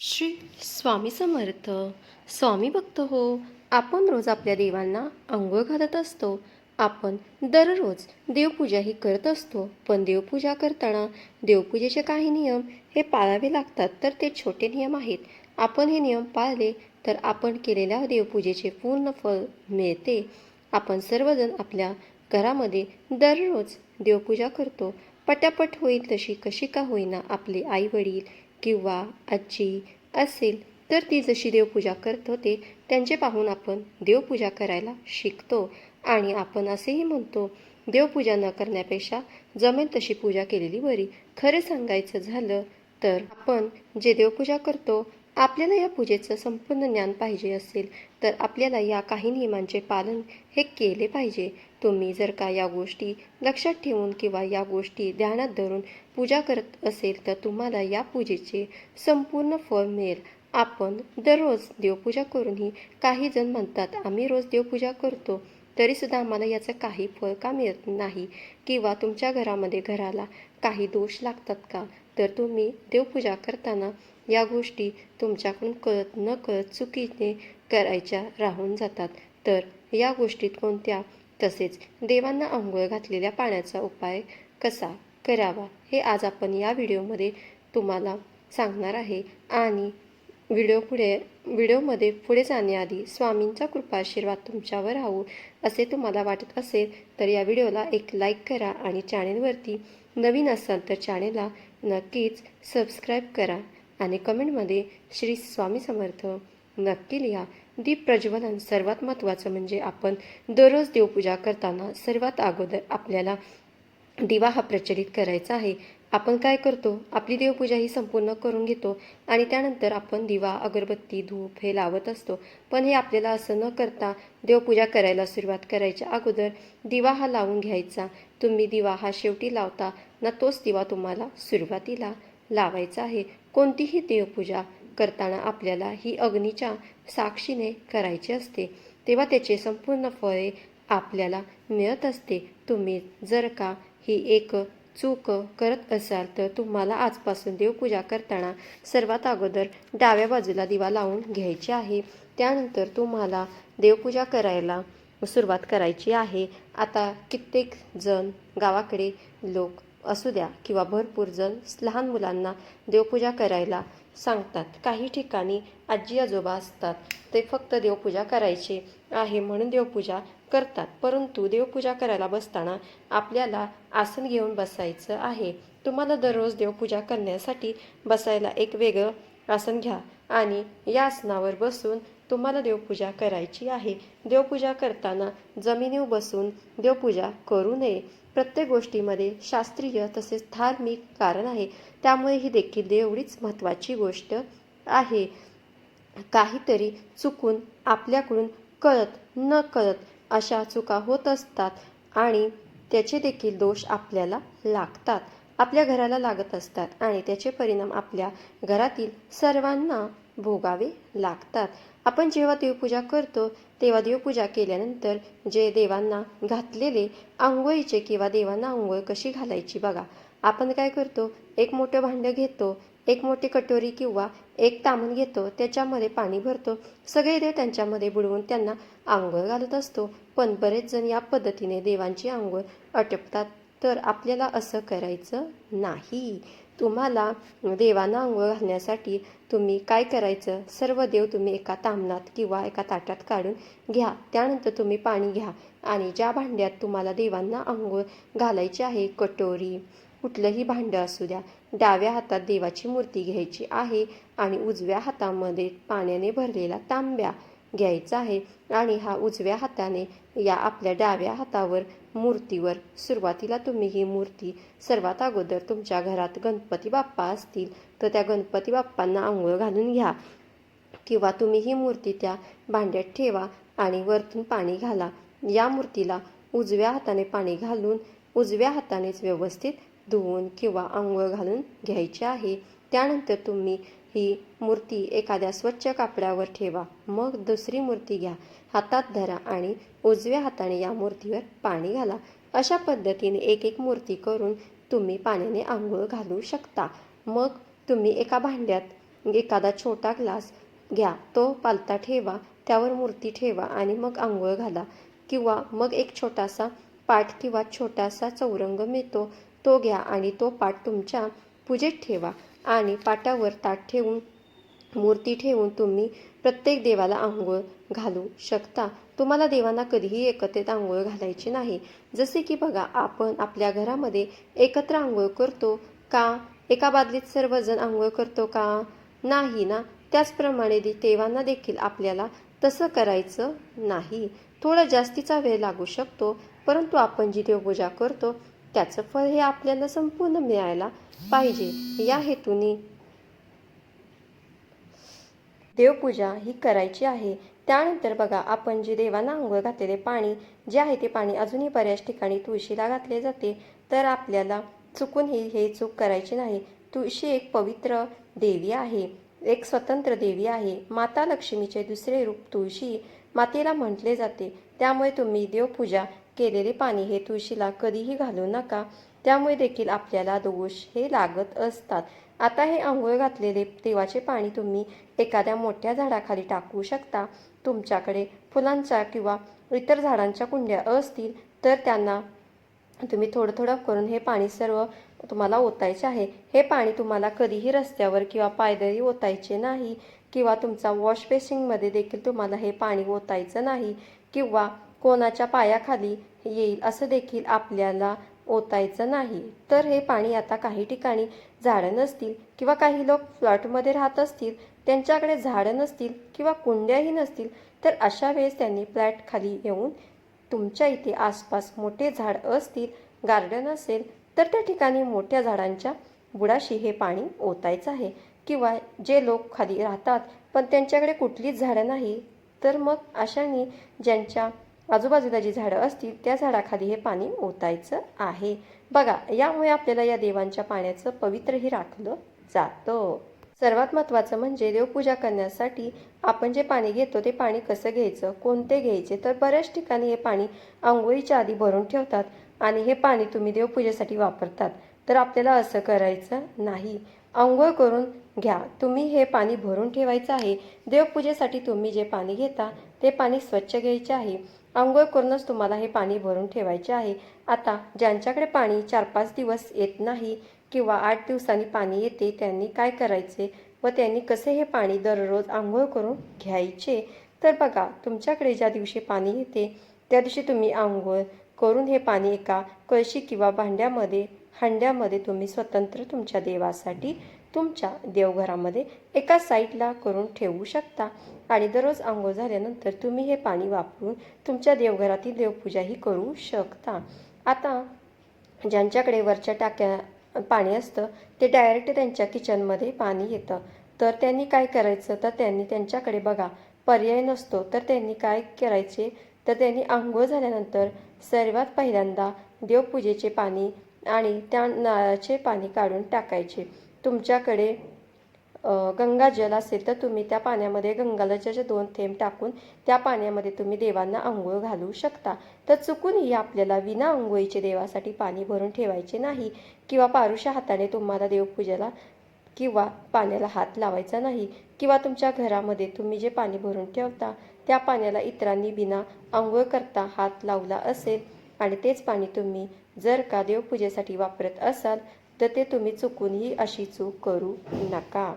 श्री स्वामी समर्थ. स्वामी भक्त हो आपण रोज आपल्या देवांना आंघोळ घालत असतो. आपण दररोज देवपूजाही करत असतो. पण देवपूजा करताना देवपूजेचे काही नियम हे पाळावे लागतात तर ते छोटे नियम आहेत. आपण हे नियम पाळले तर आपण केलेल्या देवपूजेचे पूर्ण फळ मिळते. आपण सर्वजण आपल्या घरामध्ये दररोज देवपूजा करतो. पटापट होईल तशी कशी का होईना आपले आई वडील किंवा आजी असेल तर ती जशी देवपूजा करत होते त्यांचे पाहून आपण देवपूजा करायला शिकतो. आणि आपण असेही म्हणतो देवपूजा न करण्यापेक्षा जमेल तशी पूजा केलेली बरी. खरं सांगायचं झालं तर आपण जे देवपूजा करतो आपल्याला या पूजेचं संपूर्ण ज्ञान पाहिजे असेल तर आपल्याला या काही नियमांचे पालन हे केले पाहिजे. तुम्ही जर का या गोष्टी लक्षात ठेवून किंवा या गोष्टी ध्यानात धरून पूजा करत असेल तर तुम्हाला या पूजेचे संपूर्ण फळ मिळेल. आपण दररोज देवपूजा करूनही काही जण म्हणतात आम्ही रोज देवपूजा करतो. तरीसुद्धा आम्हाला याचं काही फळ का मिळत नाही? किंवा तुमच्या घरामध्ये घराला काही दोष लागतात का? तर तुम्ही देवपूजा करताना या गोष्टी तुमच्याकडून कळत न कळत चुकीने करायच्या राहून जातात. तर या गोष्टीत कोणत्या? तसेच देवांना आंघोळ घातलेल्या पाण्याचा उपाय कसा करावा? हे आज आपण या व्हिडिओमध्ये तुम्हाला सांगणार आहे. आणि व्हिडिओ पुढे व्हिडिओमध्ये पुढे जाण्याआधी स्वामींचा कृपा आशीर्वाद तुमच्यावर राहू असे तुम्हाला वाटत असेल तर या व्हिडिओला एक लाईक करा आणि चॅनेलवरती नवीन असाल तर चॅनेलला नक्कीच सबस्क्राईब करा. आणि कमेंटमध्ये श्री स्वामी समर्थ नक्की लिहा. दीप प्रज्वलन सर्वात महत्त्वाचं म्हणजे आपण दररोज देवपूजा करताना सर्वात अगोदर आपल्याला दिवा हा प्रचलित करायचा आहे. आपण काय करतो? आपली देवपूजा ही संपूर्ण करून घेतो आणि त्यानंतर आपण दिवा अगरबत्ती धूप हे लावत असतो. पण हे आपल्याला असं न करता देवपूजा करायला सुरुवात करायच्या अगोदर दिवा हा लावून घ्यायचा. तुम्ही दिवा हा शेवटी लावता ना तोच दिवा तुम्हाला सुरुवातीला लावायचा आहे. कोणतीही देवपूजा करताना आपल्याला ही अग्नीच्या साक्षीने करायची असते. तेव्हा त्याचे संपूर्ण फळे आपल्याला मिळत असते. तुम्ही जर का ही एक चूक करत असाल तर तुम्हाला आजपासून देवपूजा करताना सर्वात अगोदर डाव्या बाजूला दिवा लावून घ्यायची आहे. त्यानंतर तुम्हाला देवपूजा करायला सुरुवात करायची आहे. आता कित्येक जण गावाकडे लोक असू द्या किंवा भरपूर जण लहान मुलांना देवपूजा करायला सांगतात. काही ठिकाणी आजी आजोबा असतात. ते फक्त देवपूजा करायचे आहे म्हणून देवपूजा करतात. परंतु देवपूजा करायला बसताना आपल्याला आसन घेऊन बसायचं आहे. तुम्हाला दररोज देवपूजा करण्यासाठी बसायला एक वेगळं आसन घ्या आणि या आसनावर बसून तुम्हाला देवपूजा करायची आहे. देवपूजा करताना जमिनीवर बसून देवपूजा करू नये. प्रत्येक गोष्टीमध्ये शास्त्रीय तसेच धार्मिक कारण आहे. त्यामुळे ही देखील एवढीच महत्त्वाची गोष्ट आहे. काहीतरी चुकून आपल्याकडून कळत न कळत अशा चुका होत असतात आणि त्याचे देखील दोष आपल्याला लागतात. आपल्या घराला लागत असतात आणि त्याचे परिणाम आपल्या घरातील सर्वांना भोगावे लागतात. आपण जेव्हा देवपूजा करतो तेव्हा देवपूजा केल्यानंतर जे देवांना घातलेले आंघोळीचे किंवा देवांना आंघोळ कशी घालायची बघा. आपण काय करतो एक मोठं भांडं घेतो एक मोठी कटोरी किंवा एक तामण घेतो त्याच्यामध्ये पाणी भरतो. सगळे देव त्यांच्यामध्ये बुडवून त्यांना आंघोळ घालत असतो. पण बरेच जण या पद्धतीने देवांची आंघोळ अटपतात. तर आपल्याला असं करायचं नाही. तुम्हाला देवांना आंघोळ घालण्यासाठी तुम्ही काय करायचं? सर्व देव तुम्ही एका तामणात किंवा एका ताटात काढून घ्या. त्यानंतर तुम्ही पाणी घ्या आणि ज्या भांड्यात तुम्हाला देवांना आंघोळ घालायची आहे कटोरी कुठलंही भांडं असू द्या डाव्या हातात देवाची मूर्ती घ्यायची आहे आणि उजव्या हातामध्ये पाण्याने भरलेला तांब्या घ्यायचा आहे आणि हा उजव्या हाताने या आपल्या डाव्या हातावर मूर्तीवर सुरुवातीला तुम्ही ही मूर्ती सर्वात अगोदर तुमच्या घरात गणपती बाप्पा असतील तर त्या गणपती बाप्पांना आंघोळ घालून घ्या. किंवा तुम्ही ही मूर्ती त्या भांड्यात ठेवा आणि वरतून पाणी घाला. या मूर्तीला उजव्या हाताने पाणी घालून उजव्या हातानेच व्यवस्थित धुवून किंवा आंघोळ घालून घ्यायची आहे. त्यानंतर तुम्ही ही मूर्ती एखाद्या स्वच्छ कापडावर ठेवा. मग दुसरी मूर्ती घ्या. हातात धरा आणि उजव्या हाताने या मूर्तीवर पाणी घाला. अशा पद्धतीने एक एक मूर्ती करून तुम्ही पाण्याने आंघोळ घालू शकता. मग तुम्ही एका भांड्यात एखादा छोटा ग्लास घ्या. तो पालता ठेवा त्यावर मूर्ती ठेवा आणि मग आंघोळ घाला. किंवा मग एक छोटासा पाठ किंवा छोटासा चौरंग मिळतो तो घ्या आणि तो पाठ तुमच्या पूजेत ठेवा. आणि पाटावर ताट ठेवून मूर्ती ठेवून तुम्ही प्रत्येक देवाला आंघोळ घालू शकता. तुम्हाला देवांना कधीही एकत्रित आंघोळ घालायची नाही. जसे की बघा आपण आपल्या घरामध्ये एकत्र आंघोळ करतो का? एका बादलीत सर्वजण आंघोळ करतो का? नाही ना. त्याचप्रमाणे देवांना देखील आपल्याला तसं करायचं नाही. थोडा जास्तीचा वेळ लागू शकतो परंतु आपण जी देवपूजा करतो त्याचं फळ हे आपल्याला संपूर्ण मिळायला पाहिजे. या हेतूने देवपूजा ही करायची आहे. त्यानंतर बघा आपण जे देवांना आंघोळ घातलेले पाणी जे आहे ते पाणी अजूनही बऱ्याच ठिकाणी तुळशीला घातले जाते. तर आपल्याला चुकूनही हे चूक करायची नाही. तुळशी एक पवित्र देवी आहे. एक स्वतंत्र देवी आहे. माता लक्ष्मीचे दुसरे रूप तुळशी मातेला म्हटले जाते. त्यामुळे तुम्ही देवपूजा केलेले पाणी हे तुळशीला कधीही घालू नका. त्यामुळे देखील आपल्याला दोष हे लागत असतात. आता हे आंघोळ घातलेले देवाचे पाणी तुम्ही एखाद्या मोठ्या झाडाखाली टाकू शकता. तुमच्याकडे फुलांच्या किंवा इतर झाडांच्या कुंड्या असतील तर त्यांना तुम्ही थोडं थोडं करून हे पाणी सर्व तुम्हाला ओतायचे आहे. हे पाणी तुम्हाला कधीही रस्त्यावर किंवा पायदळी ओतायचे नाही किंवा तुमचा वॉश बेसिंगमध्ये देखील तुम्हाला हे पाणी ओतायचं नाही किंवा कोणाच्या पायाखाली येईल असं देखील आपल्याला ओतायचं नाही. तर हे पाणी आता काही ठिकाणी झाडं नसतील किंवा काही लोक फ्लॅटमध्ये राहत असतील त्यांच्याकडे झाडं नसतील किंवा कुंड्याही नसतील तर अशा वेळेस त्यांनी फ्लॅट खाली येऊन तुमच्या इथे आसपास मोठे झाड असतील गार्डन असेल तर त्या ठिकाणी मोठ्या झाडांच्या बुडाशी हे पाणी ओतायचं आहे. किंवा जे लोक खाली राहतात पण त्यांच्याकडे कुठलीच झाडं नाही तर मग अशाने ज्यांच्या आजूबाजूला जी झाडं असतील त्या झाडाखाली हे पाणी ओतायचं आहे. बघा यामुळे आपल्याला या देवांच्या पाण्याचं पवित्रही राखलं जातं. सर्वात महत्त्वाचं म्हणजे देवपूजा करण्यासाठी आपण जे पाणी घेतो ते पाणी कसं घ्यायचं कोणते घ्यायचे? तर बऱ्याच ठिकाणी हे पाणी आंघोळीच्या आधी भरून ठेवतात आणि हे पाणी तुम्ही देवपूजेसाठी वापरतात. तर आपल्याला असं करायचं नाही. आंघोळ करून घ्या. तुम्ही हे पाणी भरून ठेवायचं आहे. देवपूजेसाठी तुम्ही जे पाणी घेता ते पाणी स्वच्छ घ्यायचे आहे. आंघोळ करूनच तुम्हाला हे पाणी भरून ठेवायचे आहे. आता ज्यांच्याकडे पाणी चार पाच दिवस येत नाही किंवा आठ दिवसांनी पाणी येते त्यांनी काय करायचे व त्यांनी कसे हे पाणी दररोज आंघोळ करून घ्यायचे? तर बघा तुमच्याकडे ज्या दिवशी पाणी येते त्या दिवशी तुम्ही आंघोळ करून हे पाणी एका कळशी किंवा भांड्यामध्ये हांड्यामध्ये तुम्ही स्वतंत्र तुमच्या देवासाठी तुमच्या देवघरामध्ये एका साईडला करून ठेवू शकता. आणि दररोज आंघोळ झाल्यानंतर तुम्ही हे पाणी वापरून तुमच्या देवघरातील देवपूजाही करू शकता. आता ज्यांच्याकडे वरच्या टाक्या पाणी असतं ते डायरेक्ट त्यांच्या किचनमध्ये पाणी येतं. तर त्यांनी काय करायचं? तर त्यांनी त्यांच्याकडे बघा पर्याय नसतो. तर त्यांनी काय करायचे? तर त्यांनी आंघोळ झाल्यानंतर सर्वात पहिल्यांदा देवपूजेचे पाणी आणि त्या नळाचे पाणी काढून टाकायचे. तुमच्याकडे गंगाजल असेल तर तुम्ही त्या पाण्यामध्ये गंगाजलचे दोन थेंब टाकून त्या पाण्यामध्ये तुम्ही देवांना आंघोळ घालू शकता. तर चुकूनही आपल्याला विना आंघोळीचे देवासाठी पाणी भरून ठेवायचे नाही किंवा पारुषा हाताने तुम्हाला देवपूजेला किंवा पाण्याला हात लावायचा नाही किंवा तुमच्या घरामध्ये तुम्ही जे पाणी भरून ठेवता त्या पाण्याला इतरांनी बिना आंघोळ करता हात लावला असेल आणि तेच पाणी तुम्ही जर का देवपूजेसाठी वापरत असाल तर ते तुम्ही चुकूनही अशी चूक करू नका.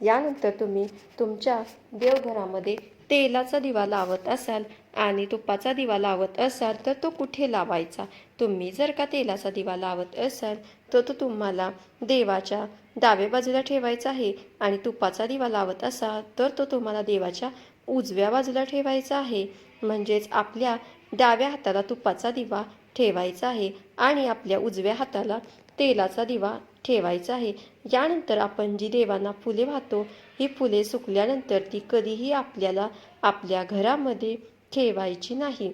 यानंतर तुम्ही तुमच्या देवघरामध्ये तेलाचा दिवा लावत असाल आणि तुपाचा दिवा लावत असाल तर तो कुठे लावायचा? तुम्ही जर का तेलाचा दिवा लावत असाल तर तो तुम्हाला देवाच्या डाव्या बाजूला ठेवायचा आहे आणि तुपाचा दिवा लावत असाल तर तो तुम्हाला देवाच्या उजव्या बाजूला ठेवायचा आहे. म्हणजेच आपल्या डाव्या हाताला तुपाचा दिवा ठेवायचा आहे आणि आपल्या उजव्या हाताला तेलाचा दिवा ठेवायचा आहे. यानंतर आपण जी देवांना फुले वाहतो ही फुले सुकल्यानंतर ती कधीही आपल्याला आपल्या घरामध्ये ठेवायची नाही.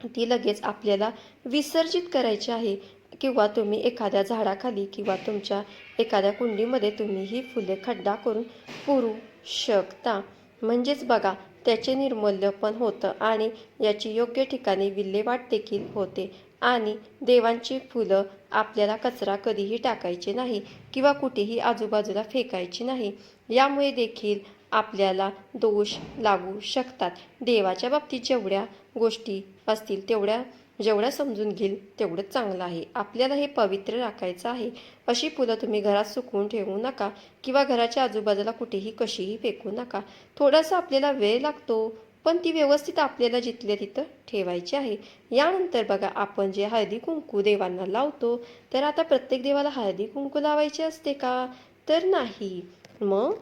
ती लगेच आपल्याला विसर्जित करायची आहे. किंवा तुम्ही एखाद्या झाडाखाली किंवा तुमच्या एखाद्या कुंडीमध्ये तुम्ही ही फुले खड्डा करून पुरू शकता. म्हणजेच बघा त्याचे निर्मूल्य पण होतं आणि याची योग्य ठिकाणी विल्हेवाट देखील होते. आणि देवांची फुलं आपल्याला कचरा कधीही टाकायचे नाही किंवा कुठेही आजूबाजूला फेकायची नाही. यामुळे देखील आपल्याला दोष लागू शकतात. देवाच्या बाबतीत जेवढ्या गोष्टी असतील तेवढ्या जेवढ्या समजून घेईल तेवढंच चांगलं आहे. आपल्याला हे पवित्र राखायचं आहे. अशी फुलं तुम्ही घरात सुकवून ठेवू नका किंवा घराच्या आजूबाजूला कुठेही कशीही फेकू नका. थोडासा आपल्याला वेळ लागतो पण ती व्यवस्थित आपल्याला जिथल्या तिथं ठेवायची आहे. यानंतर बघा आपण जे हळदी कुंकू देवांना लावतो तर आता प्रत्येक देवाला हळदी कुंकू लावायचे असते का? तर नाही. मग?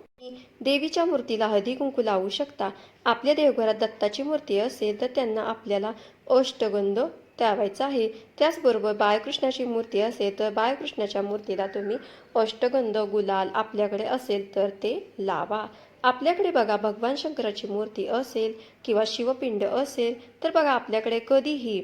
देवीच्या मूर्तीला हळदी कुंकू लावू शकता. आपल्या देवघरात दत्ताची मूर्ती असेल तर त्यांना आपल्याला अष्टगंध द्यावायचा आहे. त्याचबरोबर बाळकृष्णाची मूर्ती असेल तर बाळकृष्णाच्या मूर्तीला तुम्ही अष्टगंध गुलाल आपल्याकडे असेल तर ते लावा. आपल्याकडे बघा भगवान शंकराची मूर्ती असेल किंवा शिवपिंड असेल तर बघा आपल्याकडे कधीही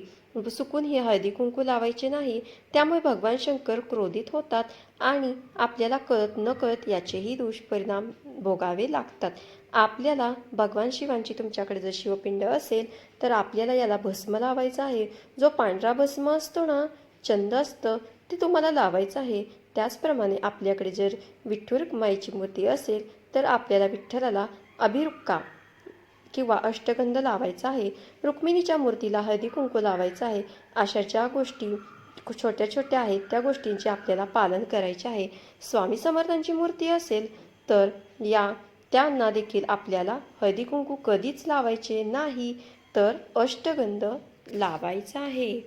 सुकून ही हळदी कुंकू लावायचे नाही. त्यामुळे भगवान शंकर क्रोधित होतात आणि आपल्याला कळत न कळत याचेही दुष्परिणाम भोगावे लागतात. आपल्याला भगवान शिवांची तुमच्याकडे जर शिवपिंड असेल तर आपल्याला याला भस्म लावायचा आहे. जो पांढरा भस्म असतो ना चंद असतं ते तुम्हाला लावायचं आहे. त्याचप्रमाणे आपल्याकडे जर विठ्ठल माईची मूर्ती असेल तर आपल्याला विठ्ठलाला अभिरुक्का किंवा अष्टगंध लावायचा आहे. रुक्मिणीच्या मूर्तीला हळदी कुंकू लावायचं आहे. अशा ज्या गोष्टी छोट्या छोट्या आहेत त्या गोष्टींचे आपल्याला पालन करायचे आहे. स्वामी समर्थांची मूर्ती असेल तर या त्यांना देखील आपल्याला हळदी कुंकू कधीच लावायचे नाही तर अष्टगंध लावायचा आहे.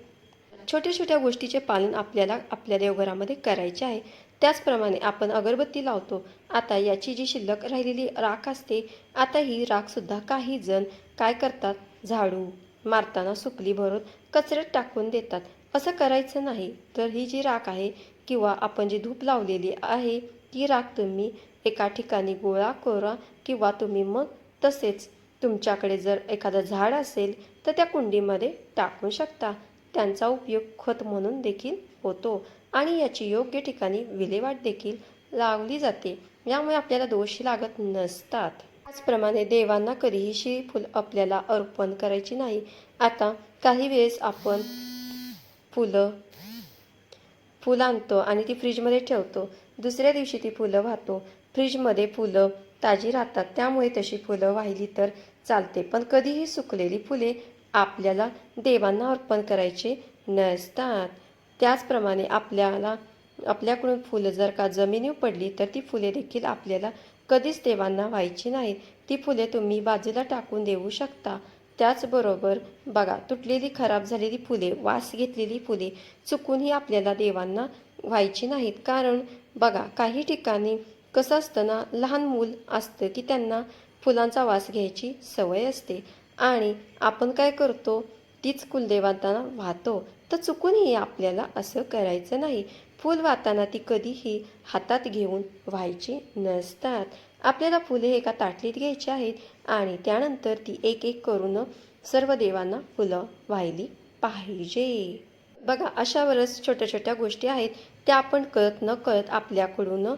छोट्या छोट्या गोष्टीचे पालन आपल्याला आपल्या देवघरामध्ये करायचे आहे. त्याचप्रमाणे आपण अगरबत्ती लावतो. आता याची जी शिल्लक राहिलेली राख असते आता ही राखसुद्धा काही जण काय करतात? झाडू मारताना सुकली भरून कचऱ्यात टाकून देतात. असं करायचं नाही. तर ही जी राख आहे किंवा आपण जी धूप लावलेली आहे ती राख तुम्ही एका ठिकाणी गोळा करा किंवा तुम्ही मग तसेच तुमच्याकडे जर एखादं झाड असेल तर त्या कुंडीमध्ये टाकू शकता. त्यांचा उपयोग खत म्हणून देखील होतो. आणि याची योग्य ठिकाणी विल्हेवाट देखील लावली जाते. यामुळे आपल्याला दोष लागत नसतात. त्याचप्रमाणे देवांना कधीही शी फुल आपल्याला अर्पण करायची नाही. आता काही वेळेस आपण फुलं फुलं आणतो आणि ती फ्रीजमध्ये ठेवतो. दुसऱ्या दिवशी ती फुलं वाहतो. फ्रीजमध्ये फुलं ताजी राहतात. त्यामुळे तशी फुलं वाहिली तर चालते. पण कधीही सुकलेली फुले आपल्याला देवांना अर्पण करायची नसतात. त्याचप्रमाणे आपल्याला आपल्याकडून फुलं जर का जमिनीवर पडली तर ती फुले देखील आपल्याला कधीच देवांना व्हायची नाहीत. ती फुले तुम्ही बाजूला टाकून देऊ शकता. त्याचबरोबर बघा तुटलेली खराब झालेली फुले वास घेतलेली फुले चुकूनही आपल्याला देवांना व्हायची नाहीत. कारण बघा काही ठिकाणी कसं असतं ना लहान मूल असतं की त्यांना फुलांचा वास घ्यायची सवय असते. आणि आपण काय करतो तीच कुलदेवतांना वाहतो. तर चुकूनही आपल्याला असं करायचं नाही. फूल वाहताना ती कधीही हातात घेऊन व्हायची नसतात. आपल्याला फुले एका ताटलीत घ्यायची आहेत आणि त्यानंतर ती एक एक करून सर्व देवांना फुलं वाहिली पाहिजे. बघा अशावरच छोट्या छोट्या गोष्टी आहेत. त्या आपण कळत न कळत आपल्याकडून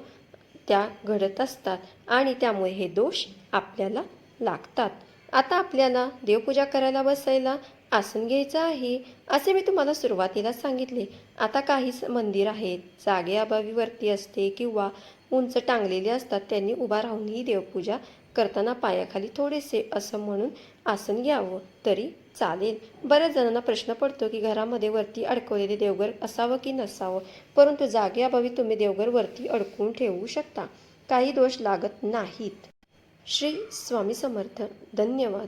त्या घडत असतात आणि त्यामुळे हे दोष आपल्याला लागतात. आता आपल्याला देवपूजा करायला बसायला आसन घ्यायचं आहे असे मी तुम्हाला सुरुवातीला सांगितले. आता काही स- मंदिर आहेत जागे अभावी वरती असते किंवा उंच टांगलेले असतात त्यांनी उभा राहून ही देवपूजा करताना पायाखाली थोडेसे असं म्हणून आसन घ्यावं तरी चालेल. बऱ्याच जणांना प्रश्न पडतो की घरामध्ये वरती अडकवलेले देवघर असावं की नसावं? परंतु जागेअभावी तुम्ही देवघर वरती अडकवून ठेवू शकता. काही दोष लागत नाहीत. श्री स्वामी समर्थ. धन्यवाद.